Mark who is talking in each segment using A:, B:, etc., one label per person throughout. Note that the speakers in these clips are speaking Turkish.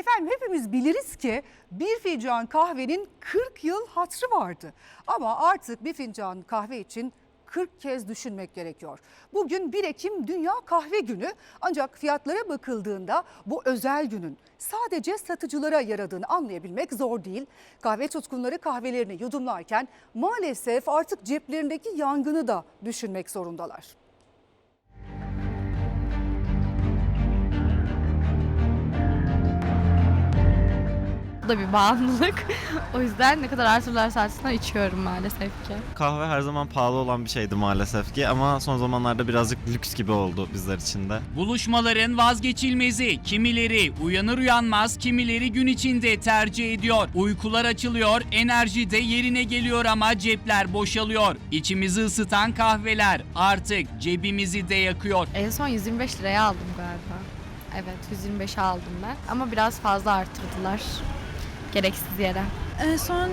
A: Efendim hepimiz biliriz ki bir fincan kahvenin 40 yıl hatrı vardı. Ama artık bir fincan kahve için 40 kez düşünmek gerekiyor. Bugün 1 Ekim Dünya Kahve Günü ancak fiyatlara bakıldığında bu özel günün sadece satıcılara yaradığını anlayabilmek zor değil. Kahve tutkunları kahvelerini yudumlarken maalesef artık ceplerindeki yangını da düşünmek zorundalar.
B: Da bir bağımlılık. o yüzden ne kadar artırırlarsa artsınlar içiyorum maalesef ki.
C: Kahve her zaman pahalı olan bir şeydi maalesef ki ama son zamanlarda birazcık lüks gibi oldu bizler için de.
D: Buluşmaların vazgeçilmezi. Kimileri uyanır uyanmaz, kimileri gün içinde tercih ediyor. Uykular açılıyor, enerji de yerine geliyor ama cepler boşalıyor. İçimizi ısıtan kahveler artık cebimizi de yakıyor.
B: En son 125 liraya aldım galiba. Evet 125 aldım ben. Ama biraz fazla artırdılar. Gereksiz yere.
E: En son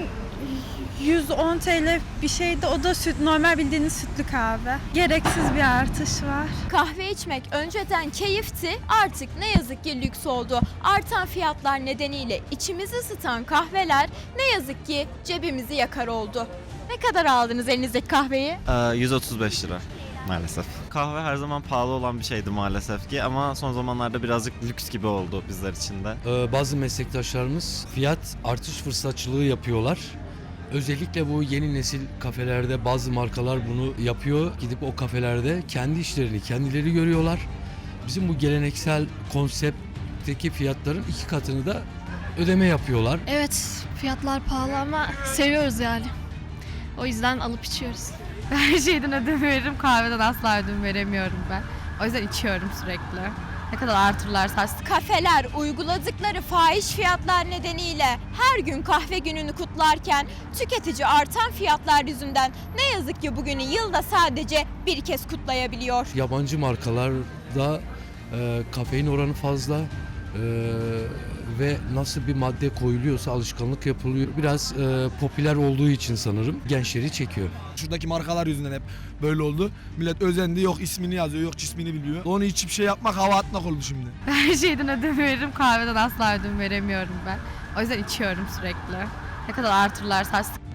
E: 110 TL bir şeydi. O da süt, normal bildiğiniz sütlü kahve. Gereksiz bir artış var.
F: Kahve içmek önceden keyifti, artık ne yazık ki lüks oldu. Artan fiyatlar nedeniyle içimizi ısıtan kahveler ne yazık ki cebimizi yakar oldu. Ne kadar aldınız elinizdeki kahveyi?
C: Ee, 135 lira maalesef. Kahve her zaman pahalı olan bir şeydi maalesef ki ama son zamanlarda birazcık lüks gibi oldu bizler için de.
G: Ee, Bazı meslektaşlarımız fiyat artış fırsatçılığı yapıyorlar. Özellikle bu yeni nesil kafelerde bazı markalar bunu yapıyor. Gidip o kafelerde kendi işlerini kendileri görüyorlar. Bizim bu geleneksel konseptteki fiyatların iki katını da ödeme yapıyorlar.
H: Evet fiyatlar pahalı ama seviyoruz yani. O yüzden alıp içiyoruz.
B: Her şeyden ödeme veririm. Kahveden asla ödeme veremiyorum ben. O yüzden içiyorum sürekli. Ne kadar artırırlarsa artsın.
F: Kafeler uyguladıkları fahiş fiyatlar nedeniyle her gün kahve gününü kutlarken tüketici artan fiyatlar yüzünden ne yazık ki bugünü yılda sadece bir kez kutlayabiliyor.
G: Yabancı markalarda e, kafein oranı fazla e, ve nasıl bir madde koyuluyorsa alışkanlık yapılıyor. Biraz e, popüler olduğu için sanırım gençleri çekiyor.
I: Şuradaki markalar yüzünden hep böyle oldu. Millet özendi yok ismini yazıyor yok cismini biliyor. Onu içip şey yapmak hava atmak oldu şimdi.
B: Her şeyden ödeme veririm. Kahveden asla ödeme veremiyorum ben. O yüzden içiyorum sürekli. Ne kadar artırırlarsa artsın.